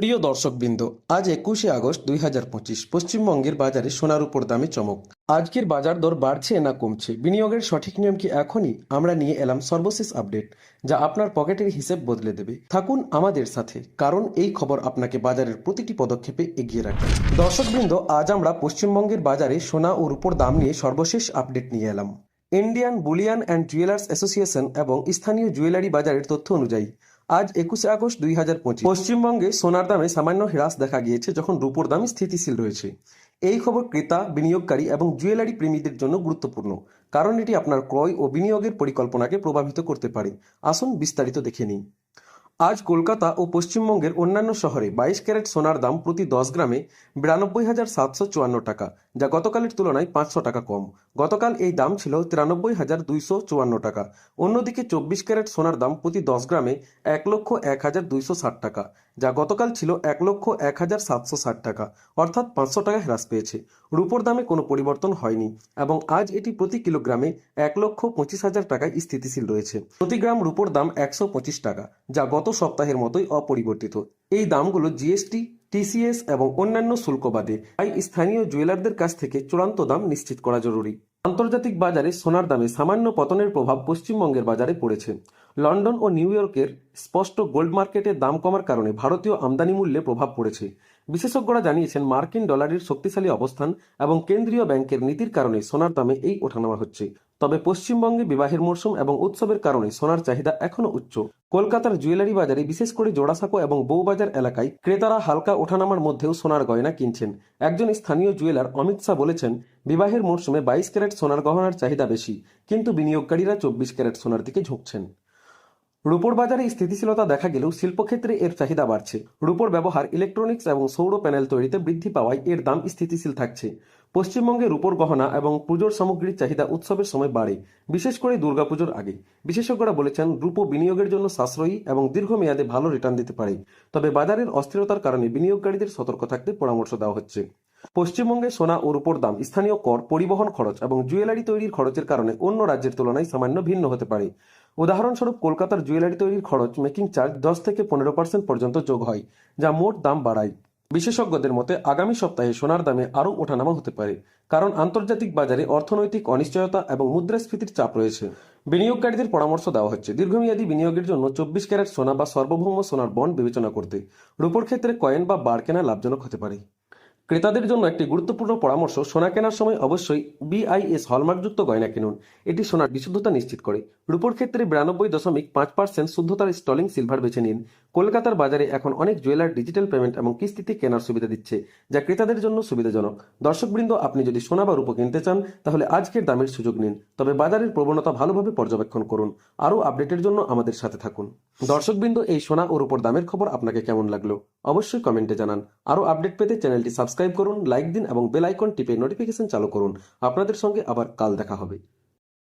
প্রিয় দর্শকবৃন্দ, আজ একুশে আগস্ট দুই হাজার পঁচিশ, পশ্চিমবঙ্গের বাজারে সোনার উপর দামে চমক। আজকের বাজার দর বাড়ছে না কমছে। বিনিয়োগের সঠিক নিয়ম কি এখনই? আমরা নিয়ে এলাম সর্বশেষ আপডেট, যা আপনার পকেটের হিসেব বদলে দেবে। থাকুন আমাদের সাথে, কারণ এই খবর আপনাকে বাজারের প্রতিটি পদক্ষেপে এগিয়ে রাখবে। দর্শকবৃন্দ, আজ আমরা পশ্চিমবঙ্গের বাজারে সোনা ও রূপোর দাম নিয়ে সর্বশেষ আপডেট নিয়ে এলাম। Indian bullion and jewellers association এবং স্থানীয় জুয়েলারি বাজারের তথ্য অনুযায়ী আজ একুশে আগস্ট দুই হাজার পঁচিশ। পশ্চিমবঙ্গে সোনার দামে সামান্য হ্রাস দেখা গিয়েছে যখন রূপোর দাম স্থিতিশীল রয়েছে। এই খবর ক্রেতা, বিনিয়োগকারী এবং জুয়েলারি প্রেমীদের জন্য গুরুত্বপূর্ণ, কারণ এটি আপনার ক্রয় ও বিনিয়োগের পরিকল্পনাকে প্রভাবিত করতে পারে। আসুন বিস্তারিত দেখে নিই। আজ কলকাতা ও পশ্চিমবঙ্গের অন্যান্য শহরে বাইশ ক্যারেট সোনার দাম প্রতি দশ গ্রামে বিরানব্বই হাজার সাতশো চুয়ান্ন টাকা। যা গতকালের তুলনায় পাঁচশো টাকা কম। গতকাল এই দাম ছিল তিরানব্বই হাজার দুইশো চুয়ান্ন টাকা। অন্যদিকে চব্বিশ ক্যারেট সোনার দাম প্রতি দশ গ্রামে এক লক্ষ এক হাজার দুইশো ষাট টাকা, যা গতকাল ছিল এক লক্ষ এক হাজার সাতশো ষাট টাকা, অর্থাৎ পাঁচশো টাকা হ্রাস পেয়েছে। রূপোর দামে কোনো পরিবর্তন হয়নি এবং আজ এটি প্রতি কিলোগ্রামে এক লক্ষ পঁচিশ হাজার টাকায় স্থিতিশীল রয়েছে। প্রতি গ্রাম রূপোর দাম একশো পঁচিশ টাকা, যা গত সপ্তাহের মতোই অপরিবর্তিত। এই দামগুলো জিএসটি টিসিএস এবং অন্যান্য শুল্ক বাদে তাই স্থানীয় জুয়েলারদের কাছ থেকে চূড়ান্ত দাম নিশ্চিত করা জরুরি। আন্তর্জাতিক বাজারে সোনার দামে সামান্য পতনের প্রভাব পশ্চিমবঙ্গের বাজারে পড়েছে। লন্ডন ও নিউ ইয়র্কের স্পষ্ট গোল্ড মার্কেটের দাম কমার কারণে ভারতীয় আমদানি মূল্যে প্রভাব পড়েছে। বিশেষজ্ঞরা জানিয়েছেন, মার্কিন ডলারের শক্তিশালী অবস্থান এবং কেন্দ্রীয় ব্যাংকের নীতির কারণে সোনার দামে এই ওঠানামা হচ্ছে। তবে পশ্চিমবঙ্গে বিবাহের মরশুম এবং উৎসবের কারণে সোনার চাহিদা এখনও উচ্চ। কলকাতার জুয়েলারি বাজারে বিশেষ করে জোড়াসাঁকো এবং বউবাজার এলাকায় ক্রেতারা হালকা ওঠানামার মধ্যেও সোনার গয়না কিনছেন। একজন স্থানীয় জুয়েলার অমিত শাহ বলেছেন, বিবাহের মরশুমে বাইশ ক্যারেট সোনার গহনার চাহিদা বেশি, কিন্তু বিনিয়োগকারীরা চব্বিশ ক্যারেট সোনার দিকে ঝুঁকছেন। রূপোর বাজারে স্থিতিশীলতা দেখা গেলেও শিল্পক্ষেত্রে এর চাহিদা বাড়ছে। রূপোর ব্যবহার ইলেকট্রনিক্স এবং সৌর প্যানেল তৈরিতে বৃদ্ধি পাওয়ায় এর দাম স্থিতিশীল থাকছে। পশ্চিমবঙ্গে রূপোর গহনা এবং পুজোর সামগ্রীর চাহিদা উৎসবের সময় বাড়ে, বিশেষ করে দুর্গাপুজোর আগে। বিশেষজ্ঞরা বলেছেন, রূপো বিনিয়োগের জন্য সাশ্রয়ী এবং দীর্ঘমেয়াদে ভালো রিটার্ন দিতে পারে। তবে বাজারের অস্থিরতার কারণে বিনিয়োগকারীদের সতর্ক থাকতে পরামর্শ দেওয়া হচ্ছে। পশ্চিমবঙ্গে সোনা ও রূপোর দাম, স্থানীয় কর, পরিবহন খরচ এবং জুয়েলারি তৈরির খরচের কারণে অন্য রাজ্যের তুলনায় সামান্য ভিন্ন হতে পারে। উদাহরণস্বরূপ, কলকাতার জুয়েলারি তৈরির খরচ মেকিং চার্জ দশ থেকে পনেরো পার্সেন্ট পর্যন্ত যোগ হয়, যা মোট দাম বাড়ায়। বিশেষজ্ঞদের মতে, আগামী সপ্তাহে সোনার দামে আরও ওঠানামা হতে পারে, কারণ আন্তর্জাতিক বাজারে অর্থনৈতিক অনিশ্চয়তা এবং মুদ্রাস্ফীতির চাপ রয়েছে। বিনিয়োগকারীদের পরামর্শ দেওয়া হচ্ছে, দীর্ঘমেয়াদী বিনিয়োগের জন্য চব্বিশ ক্যারেট সোনা বা সর্বভৌম সোনার বন্ড বিবেচনা করতে। রূপোর ক্ষেত্রে কয়েন বা বার কেনা লাভজনক হতে পারে। ক্রেতাদের জন্য একটি গুরুত্বপূর্ণ পরামর্শ, সোনা কেনার সময় অবশ্যই বিআইএস হলমার্কযুক্ত গয়না কিনুন। এটি সোনার বিশুদ্ধতা নিশ্চিত করে। রূপোর ক্ষেত্রে বিরানব্বই দশমিক পাঁচ পার্সেন্ট শুদ্ধতার স্টলিং সিলভার বেছে নিন। কলকাতার বাজারে এখন অনেক জুয়েলার ডিজিটাল পেমেন্ট এবং কিস্তিতে কেনার সুবিধা দিচ্ছে, যা ক্রেতাদের জন্য সুবিধাজনক। দর্শকবৃন্দ, আপনি যদি সোনা বা রূপো কিনতে চান, তাহলে আজকের দামের সুযোগ নিন। তবে বাজারের প্রবণতা ভালোভাবে পর্যবেক্ষণ করুন। আরও আপডেটের জন্য আমাদের সাথে থাকুন। দর্শকবৃন্দ, এই সোনা ও রূপোর দামের খবর আপনাকে কেমন লাগল? অবশ্যই কমেন্টে জানান। আরও আপডেট পেতে চ্যানেলটি সাবস্ক্রাইব করুন, লাইক দিন এবং বেল আইকন টিপে নোটিফিকেশন চালু করুন। আপনাদের সঙ্গে আবার কাল দেখা হবে।